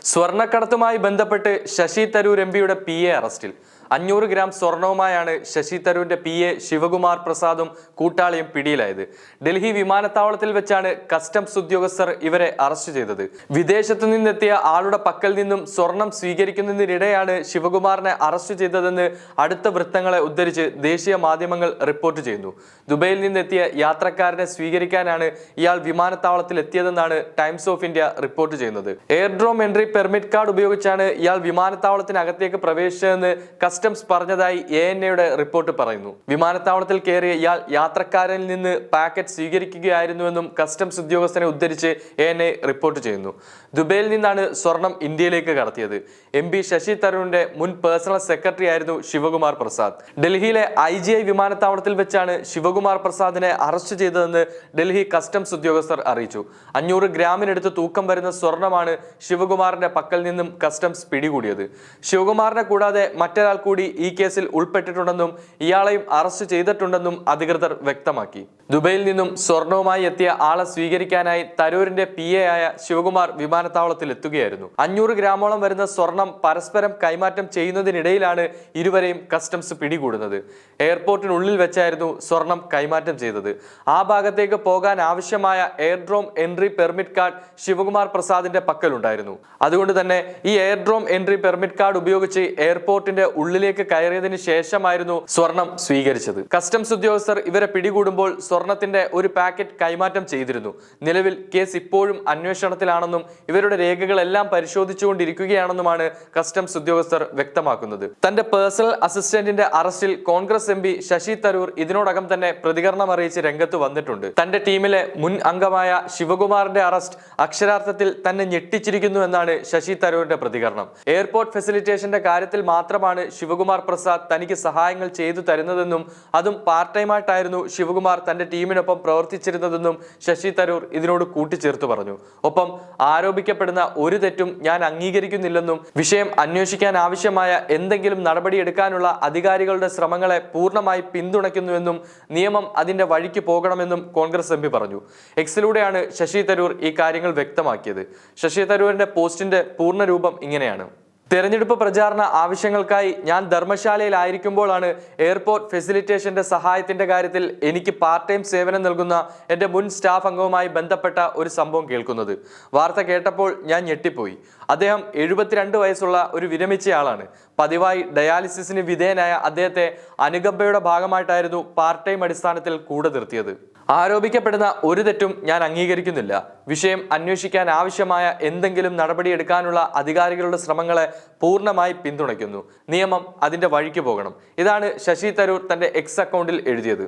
സ്വർണക്കടത്തുമായി ബന്ധപ്പെട്ട് ശശി തരൂർ എം പിയുടെ P A അറസ്റ്റിൽ. അഞ്ഞൂറ് ഗ്രാം സ്വർണവുമായാണ് ശശി തരൂരിന്റെ പി. എ. ശിവകുമാർ പ്രസാദും കൂട്ടാളിയും പിടിയിലായത്. ഡൽഹി വിമാനത്താവളത്തിൽ വെച്ചാണ് കസ്റ്റംസ് ഉദ്യോഗസ്ഥർ ഇവരെ അറസ്റ്റ് ചെയ്തത്. വിദേശത്തു നിന്നെത്തിയ ആളുടെ പക്കൽ നിന്നും സ്വർണം സ്വീകരിക്കുന്നതിനിടെയാണ് ശിവകുമാറിനെ അറസ്റ്റ് ചെയ്തതെന്ന് അടുത്ത വൃത്തങ്ങളെ ഉദ്ധരിച്ച് ദേശീയ മാധ്യമങ്ങൾ റിപ്പോർട്ട് ചെയ്യുന്നു. ദുബൈയിൽ നിന്നെത്തിയ യാത്രക്കാരനെ സ്വീകരിക്കാനാണ് ഇയാൾ വിമാനത്താവളത്തിൽ എത്തിയതെന്നാണ് ടൈംസ് ഓഫ് ഇന്ത്യ റിപ്പോർട്ട് ചെയ്യുന്നത്. എയർഡ്രോം എൻട്രി പെർമിറ്റ് കാർഡ് ഉപയോഗിച്ചാണ് ഇയാൾ വിമാനത്താവളത്തിനകത്തേക്ക് പ്രവേശിച്ചതെന്ന് കസ്റ്റംസ് പറഞ്ഞതായി എ എൻ എയുടെ റിപ്പോർട്ട് പറയുന്നു. വിമാനത്താവളത്തിൽ കയറിയ ഇയാൾ യാത്രക്കാരനിൽ നിന്ന് പാക്കറ്റ് സ്വീകരിക്കുകയായിരുന്നുവെന്നും കസ്റ്റംസ് ഉദ്യോഗസ്ഥനെ ഉദ്ധരിച്ച് എ എൻ എ റിപ്പോർട്ട് ചെയ്യുന്നു. ദുബൈയിൽ നിന്നാണ് സ്വർണം ഇന്ത്യയിലേക്ക് കടത്തിയത്. എം പി ശശി തരൂരിന്റെ മുൻ പേഴ്സണൽ സെക്രട്ടറി ആയിരുന്നു ശിവകുമാർ പ്രസാദ്. ഡൽഹിയിലെ ഐ ജി ഐ വിമാനത്താവളത്തിൽ വെച്ചാണ് ശിവകുമാർ പ്രസാദിനെ അറസ്റ്റ് ചെയ്തതെന്ന് ഡൽഹി കസ്റ്റംസ് ഉദ്യോഗസ്ഥർ അറിയിച്ചു. അഞ്ഞൂറ് ഗ്രാമിനടുത്ത് തൂക്കം വരുന്ന സ്വർണമാണ് ശിവകുമാറിന്റെ പക്കൽ നിന്നും കസ്റ്റംസ് പിടികൂടിയത്. ശിവകുമാറിനെ കൂടാതെ മറ്റൊരാൾ കൂടി ഈ കേസിൽ ഉൾപ്പെട്ടിട്ടുണ്ടെന്നും ഇയാളെയും അറസ്റ്റ് ചെയ്തിട്ടുണ്ടെന്നും അധികൃതർ വ്യക്തമാക്കി. ദുബൈയിൽ നിന്നും സ്വർണവുമായി എത്തിയ ആളെ സ്വീകരിക്കാനായി തരൂരിന്റെ പി എ ആയ ശിവകുമാർ വിമാനത്താവളത്തിൽ എത്തുകയായിരുന്നു. അഞ്ഞൂറ് ഗ്രാമോളം വരുന്ന സ്വർണം പരസ്പരം കൈമാറ്റം ചെയ്യുന്നതിനിടയിലാണ് ഇരുവരെയും കസ്റ്റംസ് പിടികൂടുന്നത്. എയർപോർട്ടിനുള്ളിൽ വെച്ചായിരുന്നു സ്വർണം കൈമാറ്റം ചെയ്തത്. ആ ഭാഗത്തേക്ക് പോകാൻ ആവശ്യമായ aerodrome entry permit card Sivakumar പ്രസാദിന്റെ പക്കലുണ്ടായിരുന്നു. അതുകൊണ്ട് തന്നെ ഈ എയർഡ്രോം എൻട്രി പെർമിറ്റ് കാർഡ് ഉപയോഗിച്ച് എയർപോർട്ടിന്റെ ഉള്ളിലേക്ക് കയറിയതിനു ശേഷമായിരുന്നു സ്വർണം സ്വീകരിച്ചത്. കസ്റ്റംസ് ഉദ്യോഗസ്ഥർ ഇവരെ പിടികൂടുമ്പോൾ സ്വർണത്തിന്റെ ഒരു പാക്കറ്റ് കൈമാറ്റം ചെയ്തിരുന്നു. നിലവിൽ കേസ് ഇപ്പോഴും അന്വേഷണത്തിലാണെന്നും ഇവരുടെ രേഖകളെല്ലാം പരിശോധിച്ചുകൊണ്ടിരിക്കുകയാണെന്നുമാണ് കസ്റ്റംസ് ഉദ്യോഗസ്ഥർ വ്യക്തമാക്കുന്നത്. തന്റെ പേഴ്സണൽ അസിസ്റ്റന്റിന്റെ അറസ്റ്റിൽ കോൺഗ്രസ് എം ശശി തരൂർ ഇതിനോടകം തന്നെ പ്രതികരണം അറിയിച്ച് രംഗത്ത് വന്നിട്ടുണ്ട്. തന്റെ ടീമിലെ മുൻ അംഗമായ ശിവകുമാറിന്റെ അറസ്റ്റ് അക്ഷരാർത്ഥത്തിൽ തന്നെ ഞെട്ടിച്ചിരിക്കുന്നു എന്നാണ് ശശി തരൂരിന്റെ പ്രതികരണം. എയർപോർട്ട് ഫെസിലിറ്റേഷന്റെ കാര്യത്തിൽ മാത്രമാണ് ശിവകുമാർ പ്രസാദ് തനിക്ക് സഹായങ്ങൾ ചെയ്തു തരുന്നതെന്നും അതും പാർട്ട് ടൈം ആയിട്ടായിരുന്നു ശിവകുമാർ തന്റെ ടീമിനൊപ്പം പ്രവർത്തിച്ചിരുന്നതെന്നും ശശി തരൂർ ഇതിനോട് കൂട്ടിച്ചേർത്തു പറഞ്ഞു. ഒപ്പം ആരോപിക്കപ്പെടുന്ന ഒരു തെറ്റും ഞാൻ അംഗീകരിക്കുന്നില്ലെന്നും വിഷയം അന്വേഷിക്കാൻ ആവശ്യമായ എന്തെങ്കിലും നടപടിയെടുക്കാനുള്ള അധികാരികളുടെ ശ്രമങ്ങളെ പൂർണമായി പിന്തുണയ്ക്കുന്നുവെന്നും നിയമം അതിന്റെ വഴിക്ക് പോകണമെന്നും കോൺഗ്രസ് എം പറഞ്ഞു. എക്സിലൂടെയാണ് ശശി തരൂർ ഈ കാര്യങ്ങൾ വ്യക്തമാക്കിയത്. ശശി തരൂരിന്റെ പോസ്റ്റിന്റെ പൂർണ രൂപം ഇങ്ങനെയാണ്. തെരഞ്ഞെടുപ്പ് പ്രചാരണ ആവശ്യങ്ങൾക്കായി ഞാൻ ധർമ്മശാലയിലായിരിക്കുമ്പോഴാണ് എയർപോർട്ട് ഫെസിലിറ്റേഷന്റെ സഹായത്തിന്റെ കാര്യത്തിൽ എനിക്ക് പാർട്ട് ടൈം സേവനം നൽകുന്ന എന്റെ മുൻ സ്റ്റാഫ് അംഗവുമായി ബന്ധപ്പെട്ട ഒരു സംഭവം കേൾക്കുന്നത്. വാർത്ത കേട്ടപ്പോൾ ഞാൻ ഞെട്ടിപ്പോയി. അദ്ദേഹം എഴുപത്തിരണ്ട് വയസ്സുള്ള ഒരു വിരമിച്ചയാളാണ് പതിവായി ഡയാലിസിസിന് വിധേയനായ അദ്ദേഹത്തെ അനുകമ്പയുടെ ഭാഗമായിട്ടായിരുന്നു പാർട്ട് ടൈം അടിസ്ഥാനത്തിൽ കൂടെ നിർത്തിയത്. ആരോപിക്കപ്പെടുന്ന ഒരു തെറ്റും ഞാൻ അംഗീകരിക്കുന്നില്ല. വിഷയം അന്വേഷിക്കാൻ ആവശ്യമായ എന്തെങ്കിലും നടപടിയെടുക്കാനുള്ള അധികാരികളുടെ ശ്രമങ്ങളെ പൂർണമായി പിന്തുണയ്ക്കുന്നു. നിയമം അതിന്റെ വഴിക്ക് പോകണം. ഇതാണ് ശശി തരൂർ തന്റെ എക്സ് അക്കൗണ്ടിൽ എഴുതിയത്.